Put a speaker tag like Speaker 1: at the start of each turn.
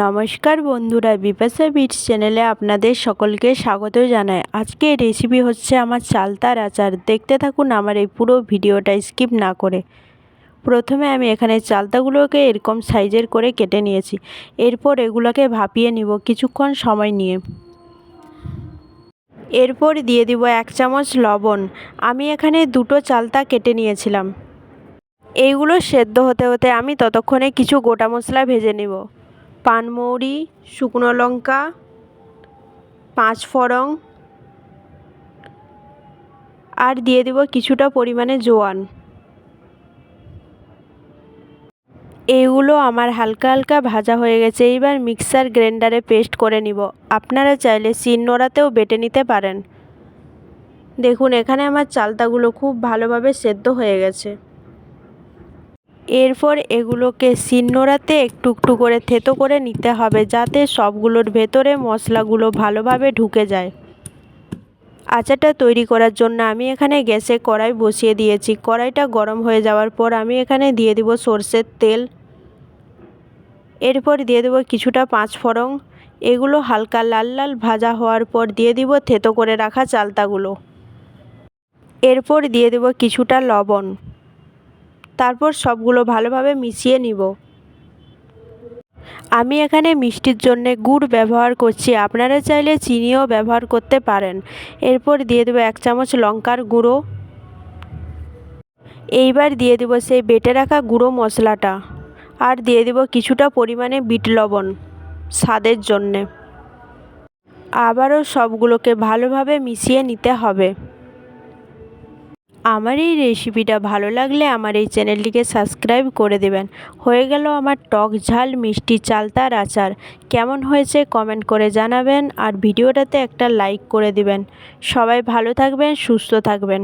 Speaker 1: নমস্কার বন্ধুরা, বিপাশা বিটস চ্যানেলে আপনাদের সকলকে স্বাগত জানাই। আজকে রেসিপি হচ্ছে আমার চালতার আচার। দেখতে থাকুন আমার এই পুরো ভিডিওটা স্কিপ না করে। প্রথমে আমি এখানে চালতাগুলোকে এরকম সাইজের করে কেটে নিয়েছি। এরপর এগুলোকে ভাপিয়ে নিব কিছুক্ষণ সময় নিয়ে। এরপর দিয়ে দিব এক চামচ লবণ। আমি এখানে দুটো চালতা কেটে নিয়েছিলাম। এইগুলো সেদ্ধ হতে হতে আমি ততক্ষণে কিছু গোটা মশলা ভেজে নেব। পানমৌরি শুকনো লঙ্কা, পাঁচ ফোড়ন, আর দিয়ে দেব কিছুটা পরিমাণে জোয়ান। এইগুলো আমার হালকা হালকা ভাজা হয়ে গেছে এইবার মিক্সার গ্রাইন্ডারে পেস্ট করে নিব। আপনারা চাইলে শিলনোড়াতেও বেটে নিতে পারেন। দেখুন, এখানে আমার চালতাগুলো খুব ভালোভাবে সেদ্ধ হয়ে গেছে। এরপর এগুলোকে শিলনোড়াতে একটু একটু করে থেতো করে নিতে হবে যাতে সবগুলোর ভেতরে মশলাগুলো ভালোভাবে ঢুকে যায়। আচারটা তৈরি করার জন্য আমি এখানে গ্যাসে কড়াই বসিয়ে দিয়েছি। কড়াইটা গরম হয়ে যাওয়ার পর আমি এখানে দিয়ে দেবো সর্ষের তেল। এরপর দিয়ে দেবো কিছুটা পাঁচ ফোড়ন। এগুলো হালকা লাল লাল ভাজা হওয়ার পর দিয়ে দিব থেতো করে রাখা চালতাগুলো। এরপর দিয়ে দেবো কিছুটা লবণ। তারপর সবগুলো ভালোভাবে মিশিয়ে নিব। আমি এখানে মিষ্টির জন্য গুড় ব্যবহার করছি। আপনারা চাইলে চিনিও ব্যবহার করতে পারেন। এরপর দিয়ে দেবো এক চামচ লঙ্কার গুঁড়ো। এইবার দিয়ে দেবো সেই বেটে রাখা গুঁড়ো মশলাটা। আর দিয়ে দেবো কিছুটা পরিমাণে বিট লবণ স্বাদের জন্যে। আবারও সবগুলোকে ভালোভাবে মিশিয়ে নিতে হবে। আমার এই রেসিপিটা ভালো লাগলে আমার এই চ্যানেলটিকে সাবস্ক্রাইব করে দেবেন। হয়ে গেল আমার টক ঝাল, মিষ্টি চালতার আচার। কেমন হয়েছে কমেন্ট করে জানাবেন আর ভিডিওটাতে একটা লাইক করে দিবেন। সবাই ভালো থাকবেন, সুস্থ থাকবেন।